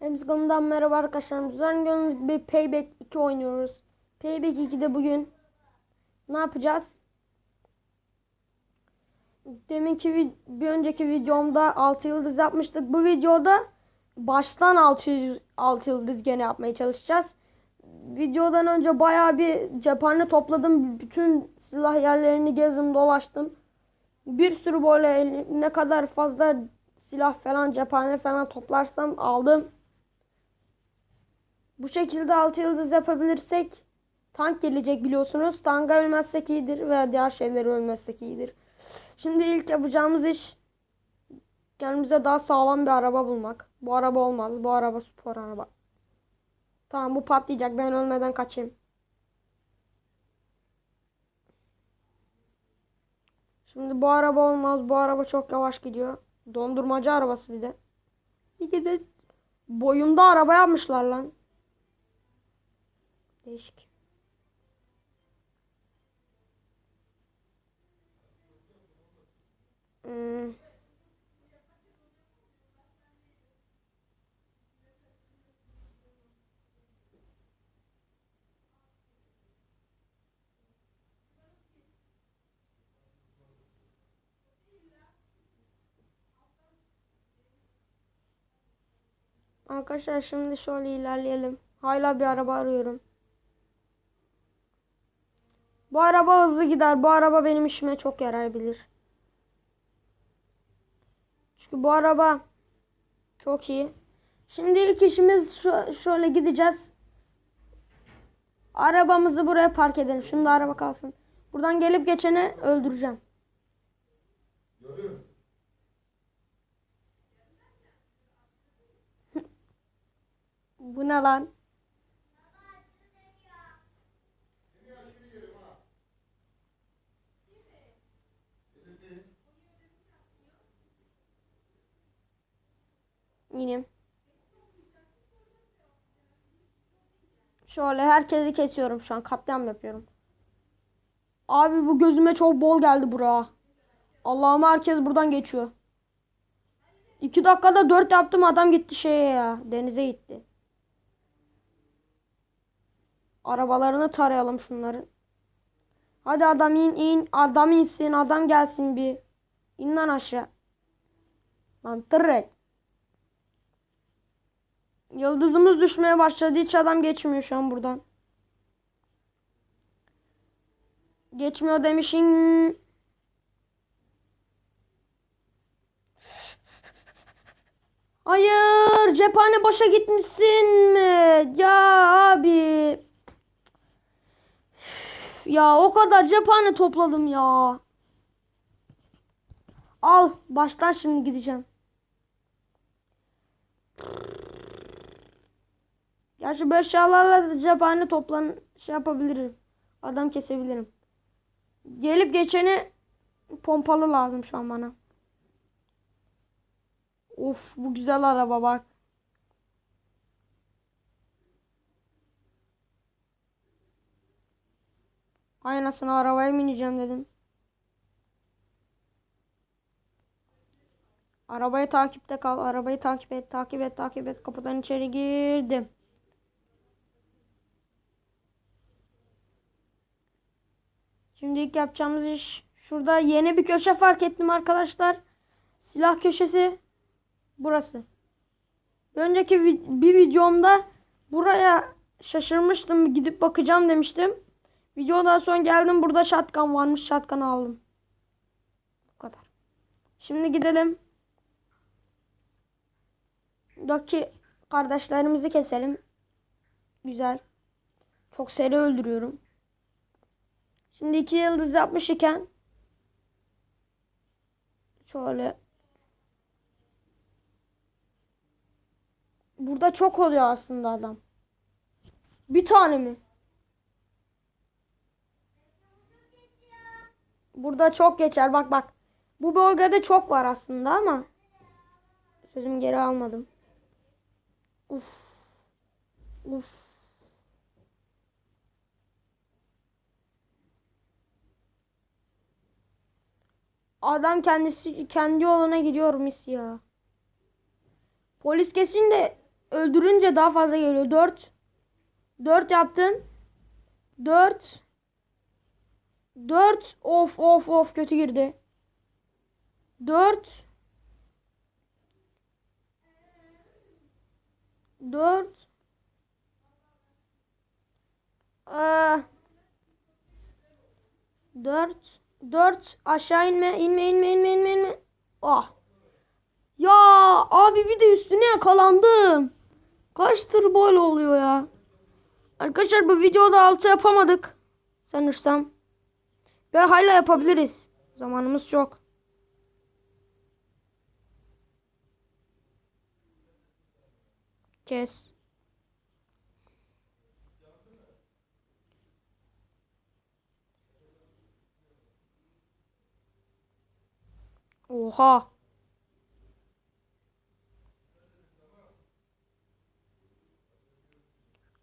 Gamescom'dan merhaba arkadaşlar. Düzenli gördüğünüz gibi Payback 2 oynuyoruz. Payback 2'de bugün ne yapacağız? Deminki bir önceki videomda 6 yıldız yapmıştık. Bu videoda baştan 600 6 yıldız gene yapmaya çalışacağız. Videodan önce bayağı bir cephane topladım. Bütün silah yerlerini gezdim, dolaştım. Bir sürü böyle ne kadar fazla silah falan cephane falan toplarsam aldım. Bu şekilde 6 yıldız yapabilirsek tank gelecek biliyorsunuz. Tanka ölmezsek iyidir veya diğer şeyleri ölmezsek iyidir. Şimdi ilk yapacağımız iş kendimize daha sağlam bir araba bulmak. Bu araba olmaz. Bu araba spor araba. Tamam bu patlayacak. Ben ölmeden kaçayım. Şimdi bu araba olmaz. Bu araba çok yavaş gidiyor. Dondurmacı arabası bir de. Bir de boyumda araba yapmışlar lan. Değişik. Hmm. Arkadaşlar şimdi şöyle ilerleyelim. Hala bir araba arıyorum. Bu araba hızlı gider. Bu araba benim işime çok yarayabilir. Çünkü bu araba çok iyi. Şimdi ilk işimiz şöyle gideceğiz. Arabamızı buraya park edelim. Şimdi araba kalsın. Buradan gelip geçeni öldüreceğim. Bu ne lan? İneyim. Şöyle herkesi kesiyorum şu an. Katliam yapıyorum. Abi bu gözüme çok bol geldi bura. Allah'ım herkes buradan geçiyor. 2 dakikada 4 yaptım adam gitti şeye ya. Denize gitti. Arabalarını tarayalım şunların. Hadi adam in in. Adam insin. Adam gelsin bir. İn lan aşağı. Lan tırrek. Yıldızımız düşmeye başladı. Hiç adam geçmiyor şu an buradan. Geçmiyor demişin. Hayır, cephane boşa gitmişsin mi? Ya abi. Ya o kadar cephane topladım ya. Al, baştan şimdi gideceğim. Gerçi bu eşyalarla da cephane toplan şey yapabilirim. Adam kesebilirim. Gelip geçeni pompalı lazım şu an bana. Of bu güzel araba bak. Aynasını arabaya bineceğim dedim. Arabayı takipte kal. Arabayı takip et, takip et, takip et. Kapıdan içeri girdim. Şimdi ilk yapacağımız iş şurada yeni bir köşe fark ettim arkadaşlar. Silah köşesi burası. Önceki bir videomda buraya şaşırmıştım. Gidip bakacağım demiştim. Videodan sonra geldim burada şatkan varmış. Şatkanı aldım. Bu kadar. Şimdi gidelim. Buradaki kardeşlerimizi keselim. Güzel. Çok seri öldürüyorum. Şimdi iki yıldız yapmış iken şöyle burada çok oluyor aslında adam. Bir tane mi? Burada çok geçer. Bak bak. Bu bölgede çok var aslında ama sözümü geri almadım. Uf. Uf. Adam kendisi kendi yoluna gidiyor mis ya. Polis kesin de öldürünce daha fazla geliyor. 4 4 yaptım. 4 4 of of of kötü girdi. 4 4 Aa, 4 4 aşağı inme inme inme inme inme inme. Ah. Ya abi bir de üstüne yakalandım. Kaçtır böyle oluyor ya. Arkadaşlar bu videoda altı yapamadık. Sanırsam. Ve hala yapabiliriz. Zamanımız çok. Kes. Oha.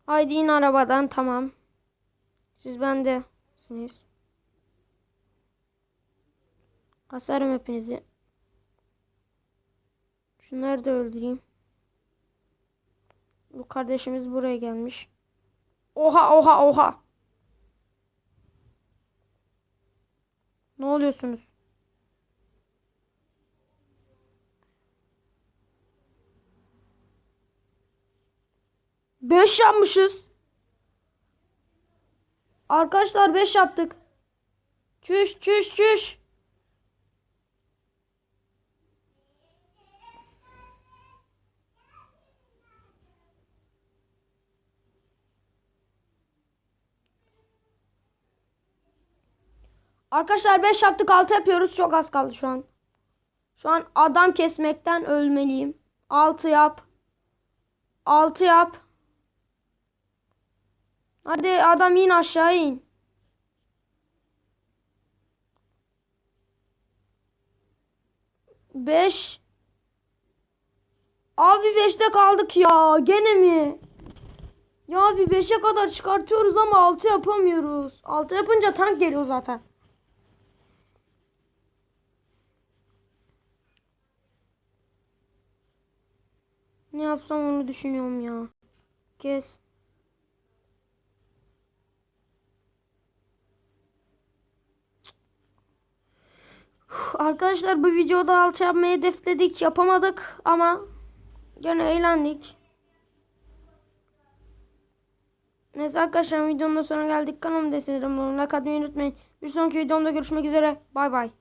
Haydi in arabadan tamam. Siz bendesiniz. Kasarım hepinizi. Şunları da öldüreyim. Bu kardeşimiz buraya gelmiş. Oha oha oha. Ne oluyorsunuz? Beş yapmışız. Arkadaşlar beş yaptık. Çüş çüş çüş. Arkadaşlar 5 yaptık 6 yapıyoruz. Çok az kaldı şu an. Şu an adam kesmekten ölmeliyim. 6 yap. 6 yap. Hadi adam in aşağı in. Beş. Abi beşte kaldık ya. Gene mi? Ya bir beşe kadar çıkartıyoruz ama altı yapamıyoruz. Altı yapınca tank geliyor zaten. Ne yapsam onu düşünüyorum ya. Kes. Arkadaşlar bu videoda altı yapmayı hedefledik. Yapamadık ama gene eğlendik. Neyse arkadaşlar videonun da sonuna geldik. Kanalımı desteklemeyi like atmayı unutmayın. Bir sonraki videomda görüşmek üzere. Bay bay.